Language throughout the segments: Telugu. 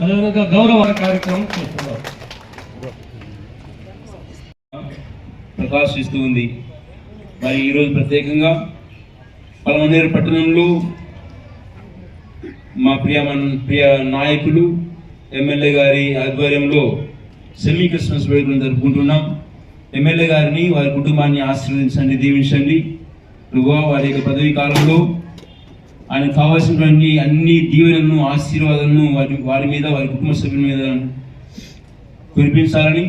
అదేవిధంగా గౌరవ కార్యక్రమం చేస్తున్నారు. ప్రకాశిస్తూ ఉంది. మరి ఈరోజు ప్రత్యేకంగా పలమనేరు పట్టణంలో మా ప్రియ మన- ప్రియ నాయకులు ఎమ్మెల్యే గారి ఆధ్వర్యంలో సెమీ క్రిస్మస్ వేడుకలు జరుపుకుంటున్నాం. ఎమ్మెల్యే గారిని వారి కుటుంబాన్ని ఆశీర్వదించండి దీవించండి. ప్రభువా వారి యొక్క పదవీ కాలంలో ఆయన కావాల్సినటువంటి అన్ని దీవెనలను ఆశీర్వాదాలను వారి వారి మీద వారి కుటుంబ సభ్యుల మీద కురిపించాలని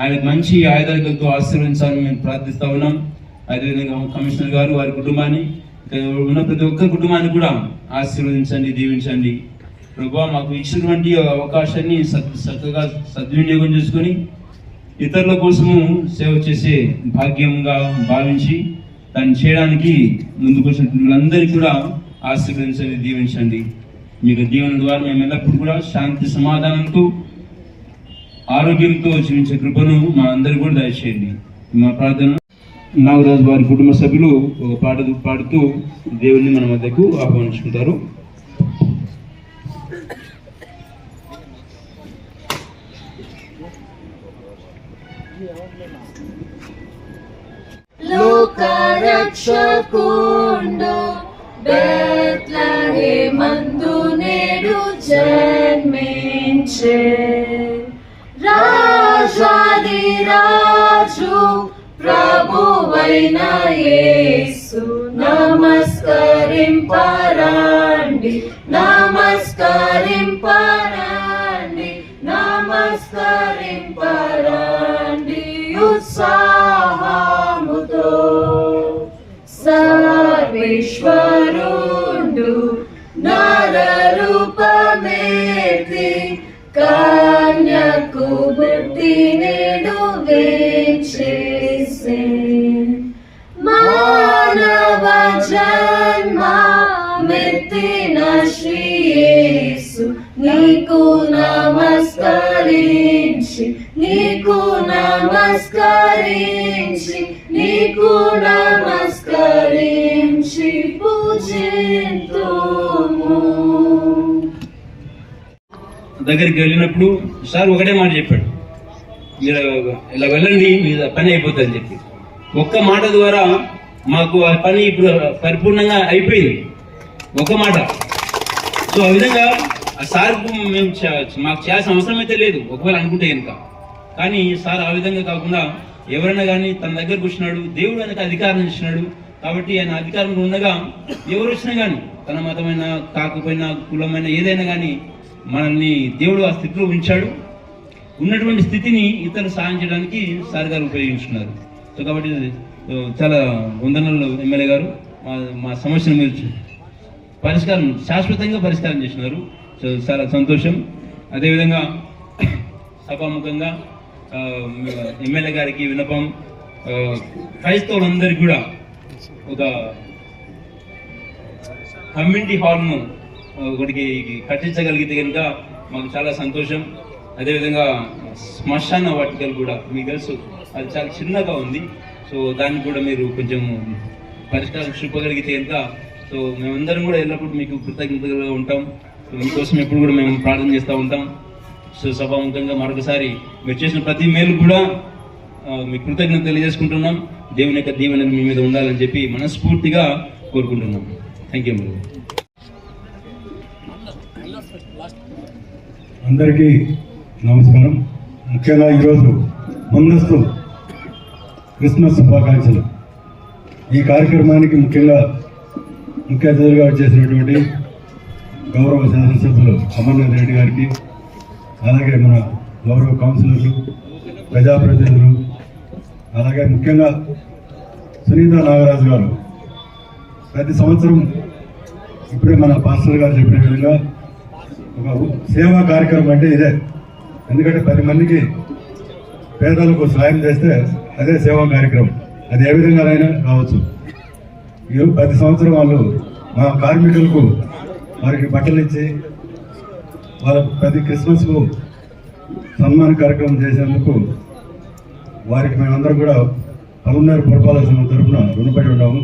ఆయన మంచి ఆయుధాలతో ఆశీర్వదించాలని మేము ప్రార్థిస్తా ఉన్నాం. అదేవిధంగా కమిషనర్ గారు వారి కుటుంబాన్ని ఉన్న ప్రతి ఒక్క కుటుంబాన్ని కూడా ఆశీర్వదించండి దీవించండి. ప్రభు మాకు ఇచ్చినటువంటి అవకాశాన్ని సత్ చక్కగా సద్వినియోగం చేసుకొని ఇతరుల కోసము సేవ చేసే భాగ్యంగా భావించి దాన్ని చేయడానికి ముందుకు వచ్చినటువంటి వీళ్ళందరికీ కూడా ఆశీర్వదించండి దీవించండి. మీకు దీవెన ద్వారా మేము ఎల్లప్పుడు కూడా శాంతి సమాధానంతో ఆరోగ్యంతో జీవించే కృపను మా అందరికి కూడా దయచేయండి. మా ప్రార్థన నాగరాజు వారి కుటుంబ సభ్యులు ఒక పాట పాడుతూ దేవుని మన మధ్యకు ఆహ్వానించుకుంటారు. లోకరక్షకుండు బెత్లహేమందు జన్మించే రాజాది రాజు ప్రభువైన యేసు. నమస్కరింపరండి నమస్కరింపరండి నమస్కరింపరండి ఉత్సాహముతో. సర్వేశ్వరుడు సర్వేశ్వరుండు నరరూపమేతి కన్యకు బుద్ధి నేడు వేచేసే. మానవ జన్మ మెత్తిన శ్రీయేసు నీకు నమస్కరించి నీకు నమస్కరించి నీకు నమస్కరించి పూజింతుము. దగ్గరికి వెళ్ళినప్పుడు సార్ ఒకటే మాట చెప్పాడు. మీరు ఇలా వెళ్ళండి మీ పని అయిపోతుంది అని చెప్పి. ఒక్క మాట ద్వారా మాకు ఆ పని ఇప్పుడు పరిపూర్ణంగా అయిపోయింది. ఒక మాట. సో ఆ విధంగా ఆ సార్కు మేము మాకు చేయాల్సిన అవసరం అయితే లేదు. ఒకవేళ అనుకుంటే కనుక. కానీ సార్ ఆ విధంగా కాకుండా ఎవరైనా కానీ తన దగ్గరకు వచ్చినాడు దేవుడు ఆయనకు అధికారం ఇచ్చినాడు కాబట్టి ఆయన అధికారంలో ఉండగా ఎవరు వచ్చినా కానీ తన మతమైన కాకపోయినా కులమైన ఏదైనా కానీ మనల్ని దేవుడు ఆ స్థితిలో ఉంచాడు. ఉన్నటువంటి స్థితిని ఇతరులు సాయం చేయడానికి సార్ గారు ఉపయోగించుకున్నారు. సో కాబట్టి చాలా వందనలు ఎమ్మెల్యే గారు. మా మా సమస్యను మీరు పరిష్కారం శాశ్వతంగా పరిష్కారం చేసినారు. సో చాలా సంతోషం. అదేవిధంగా సభాముఖంగా ఎమ్మెల్యే గారికి విన్నపం క్రైస్తవులందరికీ కూడా ఒక కమ్యూనిటీ హాల్ను ఒకటికి కట్టించగలిగితే కనుక మాకు చాలా సంతోషం. అదేవిధంగా శ్మశాన వాటికలు కూడా మీకు తెలుసు అది చాలా చిన్నగా ఉంది. సో దాన్ని కూడా మీరు కొంచెం పరిష్కారం చూపగలిగితే కనుక సో మేమందరం కూడా ఎల్లప్పుడూ మీకు కృతజ్ఞతగా ఉంటాం. సో మీకోసం ఎప్పుడు కూడా మేము ప్రార్థన చేస్తూ ఉంటాం. సో సభాముఖంగా మరొకసారి మీరు చేసిన ప్రతి మేలు కూడా మీ కృతజ్ఞత తెలియజేసుకుంటున్నాం. దేవుని యొక్క దీవెనలు మీ మీద ఉండాలని చెప్పి మనస్ఫూర్తిగా కోరుకుంటున్నాం. థ్యాంక్ యూ అందరికీ నమస్కారం. ముఖ్యంగా ఈరోజు ముందస్తు క్రిస్మస్ శుభాకాంక్షలు. ఈ కార్యక్రమానికి ముఖ్యంగా ముఖ్య అతిథులుగా వచ్చేసినటువంటి గౌరవ శాసనసభ్యులు అమర్నాథ్ రెడ్డి గారికి అలాగే మన గౌరవ కౌన్సిలర్లు ప్రజాప్రతినిధులు అలాగే ముఖ్యంగా సునీత నాగరాజు గారు. ప్రతి సంవత్సరం ఇప్పుడే మన పాస్టర్ గారు చెప్పిన విధంగా ఒక సేవా కార్యక్రమం అంటే ఇదే. ఎందుకంటే పది మందికి పేదలకు సాయం చేస్తే అదే సేవా కార్యక్రమం. అది ఏ విధంగానైనా కావచ్చు. ఈరోజు ప్రతి సంవత్సరం వాళ్ళు మా కార్మికులకు వారికి బట్టలు ఇచ్చి వాళ్ళ ప్రతి క్రిస్మస్కు సన్మాన కార్యక్రమం చేసేందుకు వారికి మేమందరం కూడా పలున్నర పురపాలక తరఫున రుణపడి ఉన్నాము.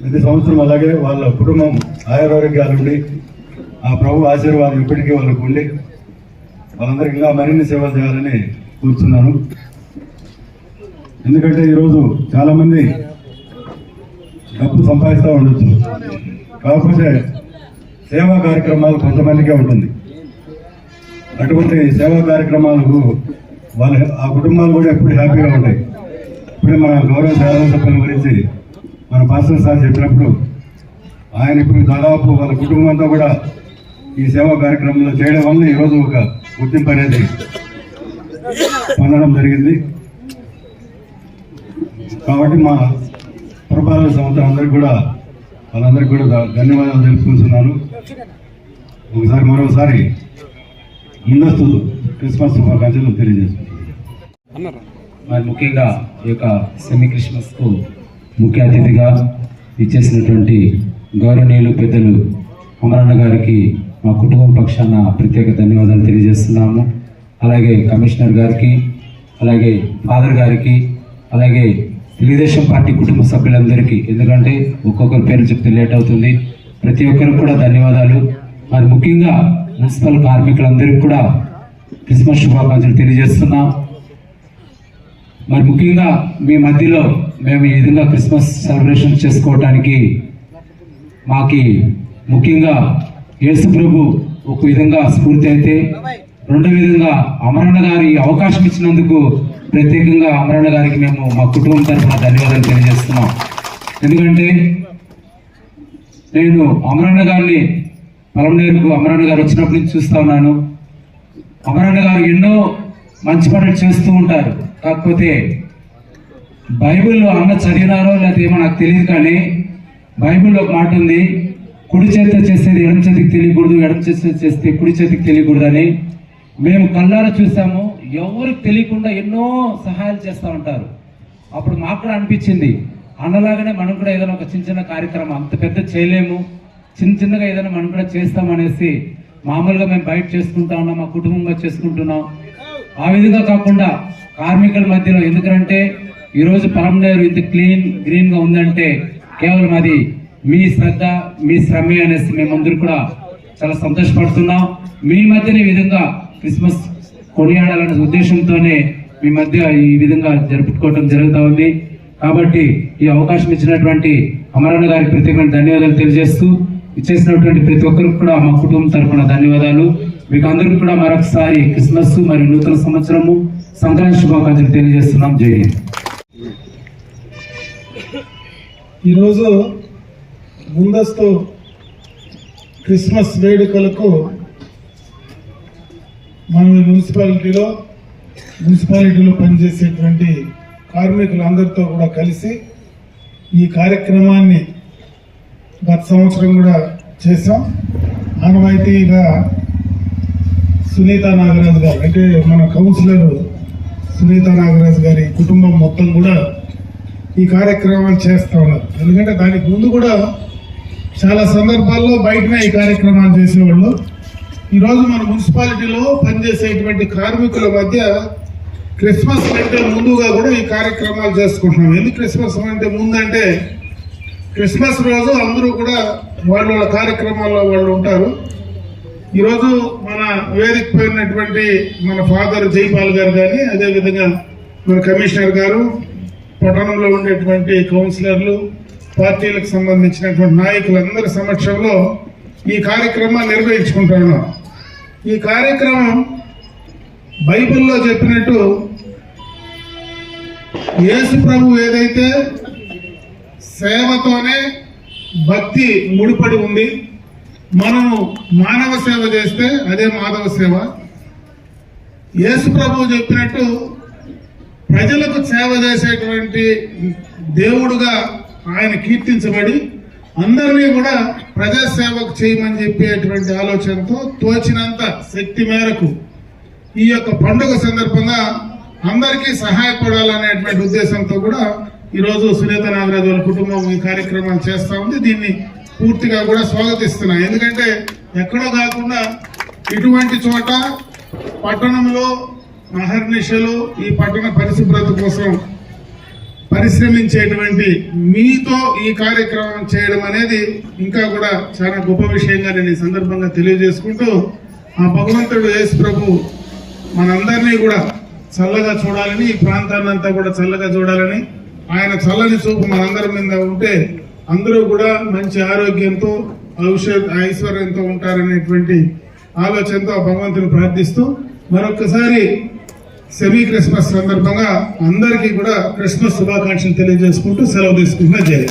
ప్రతి సంవత్సరం అలాగే వాళ్ళ కుటుంబం ఆయురారోగ్యాలుండి ఆ ప్రభు ఆశీర్వాదం ఇప్పటికీ వాళ్ళకు ఉండి వాళ్ళందరికీ ఇంకా మరిన్ని సేవలు చేయాలని కూర్చున్నాను. ఎందుకంటే ఈరోజు చాలామంది డబ్బు సంపాదిస్తూ ఉండొచ్చు. కాకపోతే సేవా కార్యక్రమాలు కొంతమందికే ఉంటుంది. అటువంటి సేవా కార్యక్రమాలకు వాళ్ళ ఆ కుటుంబాలు కూడా ఎప్పుడు హ్యాపీగా ఉంటాయి. ఇప్పుడే మన గౌరవ శాసనసభ్యుల గురించి మన పాస్టర్ సార్ చెప్పినప్పుడు ఆయన ఇప్పుడు దాదాపు వాళ్ళ కుటుంబం అంతా కూడా ఈ సేవా కార్యక్రమంలో చేయడం వల్ల ఈరోజు ఒక గుర్తింపు అనేది పొందడం జరిగింది. కాబట్టి మా పురపాలక సంస్థ అందరికి కూడా వాళ్ళందరికీ కూడా ధన్యవాదాలు తెలుపుకుంటున్నాను. ఒకసారి మరోసారి ముందస్తు క్రిస్మస్ శుభాకాంక్షలు తెలియజేస్తున్నాను. మరి ముఖ్యంగా ఈ యొక్క సెమీ క్రిస్మస్కు ముఖ్య అతిథిగా ఇచ్చేసినటువంటి గౌరవనీయులు పెద్దలు అమరన్న గారికి మా కుటుంబం పక్షాన ప్రత్యేక ధన్యవాదాలు తెలియజేస్తున్నాము. అలాగే కమిషనర్ గారికి అలాగే ఫాదర్ గారికి అలాగే తెలుగుదేశం పార్టీ కుటుంబ సభ్యులందరికీ. ఎందుకంటే ఒక్కొక్కరి పేరు చెప్తే లేట్ అవుతుంది. ప్రతి ఒక్కరికి కూడా ధన్యవాదాలు. మరి ముఖ్యంగా మున్సిపల్ కార్మికులందరికీ కూడా క్రిస్మస్ శుభాకాంక్షలు తెలియజేస్తున్నాం. మరి ముఖ్యంగా మీ మధ్యలో మేము ఈ విధంగా క్రిస్మస్ సెలబ్రేషన్ చేసుకోవటానికి మాకి ముఖ్యంగా యేసుప్రభు ఒక విధంగా స్ఫూర్తి అయితే రెండో విధంగా అమరణ గారి అవకాశం ఇచ్చినందుకు ప్రత్యేకంగా అమరణ గారికి మేము మా కుటుంబం తరఫున ధన్యవాదాలు తెలియజేస్తున్నాం. ఎందుకంటే నేను అమరణ గారిని పలమనేరుకు అమరణ గారు వచ్చినప్పటి నుంచి చూస్తూ ఉన్నాను. అమరణ గారు ఎన్నో మంచి పనులు చేస్తూ ఉంటారు. కాకపోతే బైబిల్లో అన్న చదివినారో లేకపోతే ఏమో నాకు తెలియదు కానీ బైబిల్లో ఒక మాట ఉంది కుడి చేత చేసేది ఎడం చేతికి తెలియకూడదు ఎడం చేత చేస్తే కుడి చేతికి తెలియకూడదు అని మేము కళ్ళారా చూసాము. ఎవరికి తెలియకుండా ఎన్నో సహాయాలు చేస్తూ ఉంటారు. అప్పుడు మాకు కూడా అనిపించింది అన్నలాగానే మనం కూడా ఏదైనా ఒక చిన్న చిన్న కార్యక్రమం అంత పెద్ద చేయలేము. చిన్న చిన్నగా ఏదైనా మనం కూడా చేస్తామనేసి మామూలుగా మేము బయట చేసుకుంటా ఉన్నాం మా కుటుంబంగా చేసుకుంటున్నాం. ఆ విధంగా కాకుండా కార్మికుల మధ్యలో ఎందుకంటే ఈరోజు పలంనేరు ఇంత క్లీన్ గ్రీన్గా ఉందంటే కేవలం అది మీ శ్రద్ధ మీ శ్రమే అనేసి మేమందరూ కూడా చాలా సంతోషపడుతున్నాం. మీ మధ్యన ఈ విధంగా క్రిస్మస్ కొనియాడాలనే ఉద్దేశంతోనే మీ మధ్య ఈ విధంగా జరుపుకోవటం జరుగుతూ ఉంది. కాబట్టి ఈ అవకాశం ఇచ్చినటువంటి అమరణ గారికి ప్రత్యేకమైన ధన్యవాదాలు తెలియజేస్తూ ఇచ్చేసినటువంటి ప్రతి ఒక్కరికి కూడా మా కుటుంబం తరఫున ధన్యవాదాలు. మీకు అందరికి కూడా మరొకసారి క్రిస్మస్ మరియు నూతన సంవత్సరము సంక్రాంతి శుభాకాంక్షలు తెలియజేస్తున్నాం. జై ఈరోజు ముందస్తు క్రిస్మస్ వేడుకలకు మన మున్సిపాలిటీలో మున్సిపాలిటీలో పనిచేసేటువంటి కార్మికులందరితో కూడా కలిసి ఈ కార్యక్రమాన్ని గత సంవత్సరం కూడా చేసాం ఆనవాయితీగా సునీత నాగరాజు గారు అంటే మన కౌన్సిలర్ సునీత నాగరాజు గారి కుటుంబం మొత్తం కూడా ఈ కార్యక్రమాలు చేస్తూ ఉన్నారు. ఎందుకంటే దానికి ముందు కూడా చాలా సందర్భాల్లో బయటనే ఈ కార్యక్రమాలు చేసేవాళ్ళు. ఈరోజు మన మున్సిపాలిటీలో పనిచేసేటువంటి కార్మికుల మధ్య క్రిస్మస్ కంటే ముందుగా కూడా ఈ కార్యక్రమాలు చేసుకుంటున్నాం. ఎందుకు క్రిస్మస్ అంటే ముందంటే క్రిస్మస్ రోజు అందరూ కూడా వాళ్ళ వాళ్ళ కార్యక్రమాల్లో వాళ్ళు ఉంటారు. ఈరోజు మన వేదిక పోయినటువంటి మన ఫాదర్ జైపాల్ గారు కానీ అదేవిధంగా మన కమిషనర్ గారు పట్టణంలో ఉండేటువంటి కౌన్సిలర్లు పార్టీలకు సంబంధించినటువంటి నాయకులందరి సమక్షంలో ఈ కార్యక్రమాన్ని నిర్వహించుకుంటున్నాం ఈ కార్యక్రమం బైబిల్లో చెప్పినట్టు యేసు ప్రభు ఏదైతే సేవతోనే భక్తి ముడిపడి ఉంది మనము మానవ సేవ చేస్తే అదే మాధవ సేవ. యేసు ప్రభు చెప్పినట్టు ప్రజలకు సేవ చేసేటువంటి దేవుడుగా ఆయన కీర్తించబడి అందరినీ కూడా ప్రజాసేవకు చేయమని చెప్పేటువంటి ఆలోచనతో తోచినంత శక్తి మేరకు ఈ యొక్క పండుగ సందర్భంగా అందరికీ సహాయపడాలనేటువంటి ఉద్దేశంతో కూడా ఈరోజు సునీత నాగరాజు వాళ్ళ కుటుంబం ఈ కార్యక్రమాలు చేస్తా ఉంది. దీన్ని పూర్తిగా కూడా స్వాగతిస్తున్నా. ఎందుకంటే ఎక్కడో కాకుండా ఇటువంటి చోట పట్టణంలో మహర్నిశలు ఈ పట్టణ పరిశుభ్రత కోసం పరిశ్రమించేటువంటి మీతో ఈ కార్యక్రమం చేయడం అనేది ఇంకా కూడా చాలా గొప్ప విషయంగా నేను ఈ సందర్భంగా తెలియజేసుకుంటూ ఆ భగవంతుడు యేసు ప్రభు మనందరినీ కూడా చల్లగా చూడాలని ఈ ప్రాంతాన్ని అంతా కూడా చల్లగా చూడాలని ఆయన చల్లని చూపు మనందరి మీద ఉంటే అందరూ కూడా మంచి ఆరోగ్యంతో ఔషధ ఐశ్వర్యంతో ఉంటారనేటువంటి ఆలోచనతో ఆ భగవంతుని ప్రార్థిస్తూ మరొకసారి సెమీ క్రిస్మస్ సందర్భంగా అందరికీ కూడా క్రిస్మస్ శుభాకాంక్షలు తెలియజేసుకుంటూ సెలవు తీసుకుంటున్నా జయ